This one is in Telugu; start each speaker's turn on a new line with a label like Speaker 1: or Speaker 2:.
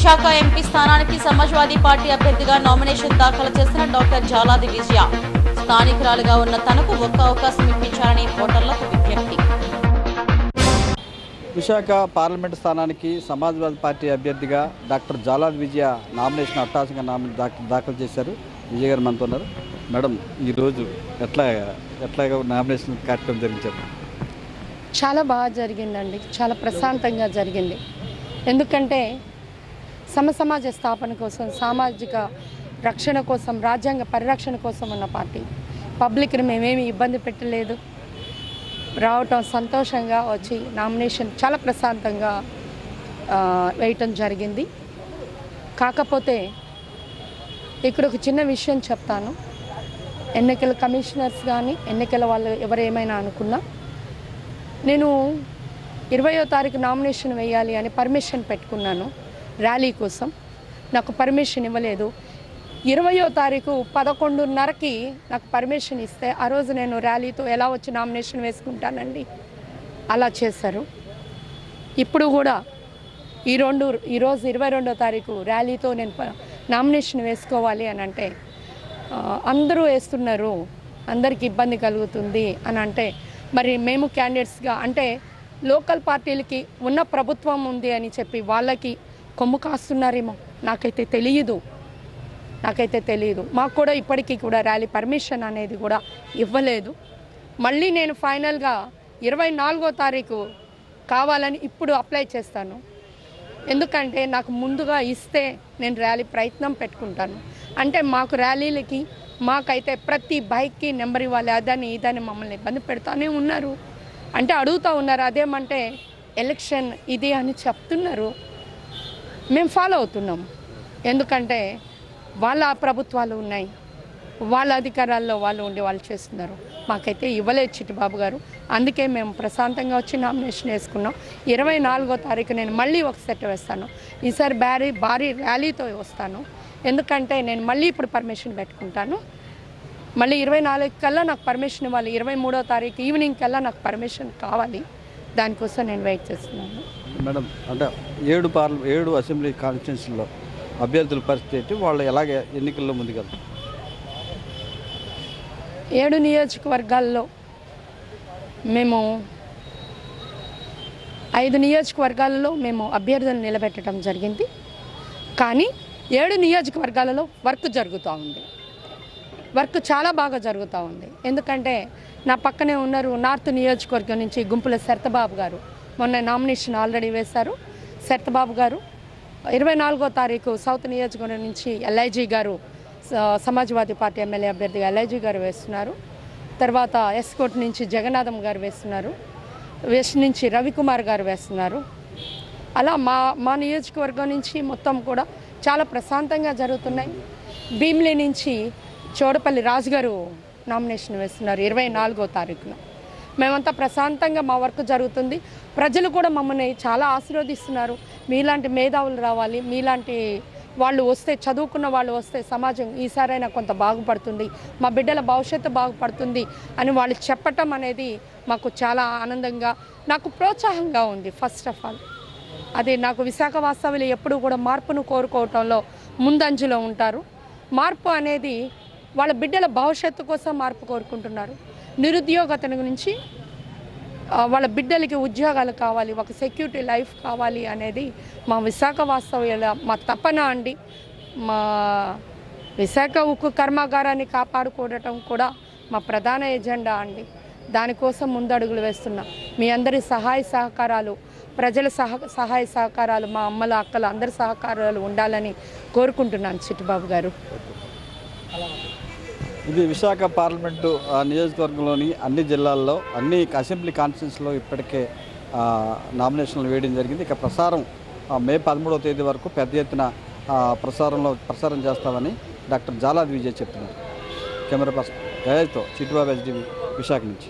Speaker 1: విశాఖ ఎంపీ స్థానానికి సమాజ్వాదీ పార్టీ అభ్యర్థిగా నామినేషన్ దాఖలు చేసిన డాక్టర్ జాలాది విజయ. స్థానికురాలుగా ఉన్న తనకు ఒక్క అవకాశం ఇప్పించాలని ఓటర్లకు విజ్ఞప్తి.
Speaker 2: విశాఖ పార్లమెంట్ స్థానానికి సమాజ్వాదీ పార్టీ అభ్యర్థిగా డాక్టర్ జాలాద్ విజయ నామినేషన్ అట్టాసంగా నామినే దాఖ- దాఖలు చేశారు. విజయ్ గారు మనతో ఉన్నారు. మేడం ఈరోజు ఎట్లా ఎట్లాగా నామినేషన్ కార్యక్రమం జరిగించారు
Speaker 3: చాలా బాగా జరిగిందండి. చాలా ప్రశాంతంగా జరిగింది. ఎందుకంటే సమసమాజ స్థాపన కోసం సామాజిక రక్షణ కోసం రాజ్యాంగ పరిరక్షణ కోసం ఉన్న పార్టీ. పబ్లిక్ని మేమేమి ఇబ్బంది పెట్టలేదు. రావటం సంతోషంగా వచ్చి నామినేషన్ చాలా ప్రశాంతంగా వేయటం జరిగింది. కాకపోతే ఇక్కడ ఒక చిన్న విషయం చెప్తాను. ఎన్నికల కమిషనర్స్ కానీ ఎన్నికల వాళ్ళు ఎవరేమైనా అనుకున్నా నేను ఇరవయో తారీఖు నామినేషన్ వేయాలి అని పర్మిషన్ పెట్టుకున్నాను. ర్యాలీ కోసం. నాకు పర్మిషన్ ఇవ్వలేదు. ఇరవయో తారీఖు పదకొండున్నరకి నాకు పర్మిషన్ ఇస్తే ఆ రోజు నేను ర్యాలీతో ఎలా వచ్చి నామినేషన్ వేసుకుంటానండి? అలా చేశారు. ఇప్పుడు కూడా ఈ రెండు ఈరోజు ఇరవై రెండో తారీఖు ర్యాలీతో నేను నామినేషన్ వేసుకోవాలి అని అంటే అందరూ వేస్తున్నారు. అందరికి ఇబ్బంది కలుగుతుంది అని అంటే మరి మేము క్యాండిడేట్స్గా అంటే లోకల్ పార్టీలకి ఉన్న ప్రభుత్వం ఉంది అని చెప్పి వాళ్ళకి కొమ్ము కాస్తున్నారేమో. నాకైతే తెలియదు నాకైతే తెలియదు మాకు కూడా ఇప్పటికీ కూడా ర్యాలీ పర్మిషన్ అనేది కూడా ఇవ్వలేదు. మళ్ళీ నేను ఫైనల్గా ఇరవై నాలుగో తారీఖు కావాలని ఇప్పుడు అప్లై చేస్తాను. ఎందుకంటే నాకు ముందుగా ఇస్తే నేను ర్యాలీ ప్రయత్నం పెట్టుకుంటాను. అంటే మాకు ర్యాలీలకి మాకైతే ప్రతి బైక్కి నెంబర్ ఇవ్వాలి అదని ఇదని మమ్మల్ని ఇబ్బంది పెడతానే ఉన్నారు. అంటే అడుగుతూ ఉన్నారు అదేమంటే ఎలక్షన్ ఇది అని చెప్తున్నారు. మేము ఫాలో అవుతున్నాం. ఎందుకంటే వాళ్ళ ప్రభుత్వాలు ఉన్నాయి. వాళ్ళ అధికారాల్లో వాళ్ళు ఉండి వాళ్ళు చేస్తున్నారు. మాకైతే ఇవ్వలేదు చిట్టుబాబు గారు. అందుకే మేము ప్రశాంతంగా వచ్చి నామినేషన్ వేసుకున్నాం. ఇరవై నాలుగో తారీఖు నేను మళ్ళీ ఒక సెట్ వేస్తాను. ఈసారి భారీ భారీ ర్యాలీతో వస్తాను. ఎందుకంటే నేను మళ్ళీ ఇప్పుడు పర్మిషన్ పెట్టుకుంటాను. మళ్ళీ ఇరవై నాలుగు కల్లా నాకు పర్మిషన్ ఇవ్వాలి. ఇరవై మూడో తారీఖు ఈవినింగ్ కల్లా నాకు పర్మిషన్ కావాలి. దానికోసం నేను వెయిట్ చేస్తున్నాను.
Speaker 2: మేడం అంటే ఏడు పార్ల ఏడు అసెంబ్లీ కాన్స్టిట్యున్సీలో అభ్యర్థుల పరిస్థితి ఏంటి? వాళ్ళు ఎలాగే ఎన్నికల్లో ముందుకెళ్తారు?
Speaker 3: ఏడు నియోజకవర్గాల్లో మేము ఐదు నియోజకవర్గాలలో మేము అభ్యర్థులను నిలబెట్టడం జరిగింది. కానీ ఏడు నియోజకవర్గాలలో వర్క్ జరుగుతూ ఉంది. వర్క్ చాలా బాగా జరుగుతూ ఉంది. ఎందుకంటే నా పక్కనే ఉన్నారు నార్త్ నియోజకవర్గం నుంచి గుంపుల శరతబాబు గారు. మొన్న నామినేషన్ ఆల్రెడీ వేశారు. శరత్బాబు గారు. ఇరవై నాలుగో తారీఖు సౌత్ నియోజకవర్గం నుంచి ఎల్ఐజీ గారు సమాజ్వాదీ పార్టీ ఎమ్మెల్యే అభ్యర్థిగా ఎల్ఐజీ గారు వేస్తున్నారు. తర్వాత ఎస్కోట్ నుంచి జగన్నాథం గారు వేస్తున్నారు. వెస్ట్ నుంచి రవికుమార్ గారు వేస్తున్నారు. అలా మా మా నియోజకవర్గం నుంచి మొత్తం కూడా చాలా ప్రశాంతంగా జరుగుతున్నాయి. భీమిలి నుంచి చోడపల్లి రాజు గారు నామినేషన్ వేస్తున్నారు ఇరవై నాలుగో తారీఖున. మేమంతా ప్రశాంతంగా మా వర్క్ జరుగుతుంది. ప్రజలు కూడా మమ్మల్ని చాలా ఆశీర్వదిస్తున్నారు. మీలాంటి మేధావులు రావాలి. మీలాంటి వాళ్ళు వస్తే చదువుకున్న వాళ్ళు వస్తే సమాజం ఈసారైనా కొంత బాగుపడుతుంది. మా బిడ్డల భవిష్యత్తు బాగుపడుతుంది అని వాళ్ళు చెప్పటం అనేది మాకు చాలా ఆనందంగా నాకు ప్రోత్సాహంగా ఉంది ఫస్ట్ ఆఫ్ ఆల్. అది నాకు విశాఖ వాస్తవ్యులు ఎప్పుడూ కూడా మార్పును కోరుకోవటంలో ముందంజలో ఉంటారు. మార్పు అనేది వాళ్ళ బిడ్డల భవిష్యత్తు కోసం మార్పు కోరుకుంటున్నారు. నిరుద్యోగత నుంచి వాళ్ళ బిడ్డలకి ఉద్యోగాలు కావాలి ఒక సెక్యూరిటీ లైఫ్ కావాలి అనేది మా విశాఖ వాస్తవ్యాల మా తపన అండి. మా విశాఖ ఉక్కు కర్మాగారాన్ని కాపాడుకోవడం కూడా మా ప్రధాన ఎజెండా అండి. దానికోసం ముందడుగులు వేస్తున్నా. మీ అందరి సహాయ సహకారాలు ప్రజల సహ సహాయ సహకారాలు మా అమ్మల అక్కల అందరి సహకారాలు ఉండాలని కోరుకుంటున్నాను చిట్టుబాబు గారు.
Speaker 2: ఇది విశాఖ పార్లమెంటు నియోజకవర్గంలోని అన్ని జిల్లాల్లో అన్ని అసెంబ్లీ కాన్స్టిట్యూన్స్లో ఇప్పటికే నామినేషన్లు వేయడం జరిగింది. ఇక ప్రసారం మే పదమూడవ తేదీ వరకు పెద్ద ఎత్తున ప్రసారంలో ప్రసారం చేస్తామని డాక్టర్ జాలాద్ విజయ్ చెప్తున్నారు కెమెరా పర్సన్ గయాజ్తో చిట్టుబాబు ఎస్డివి విశాఖ నుంచి.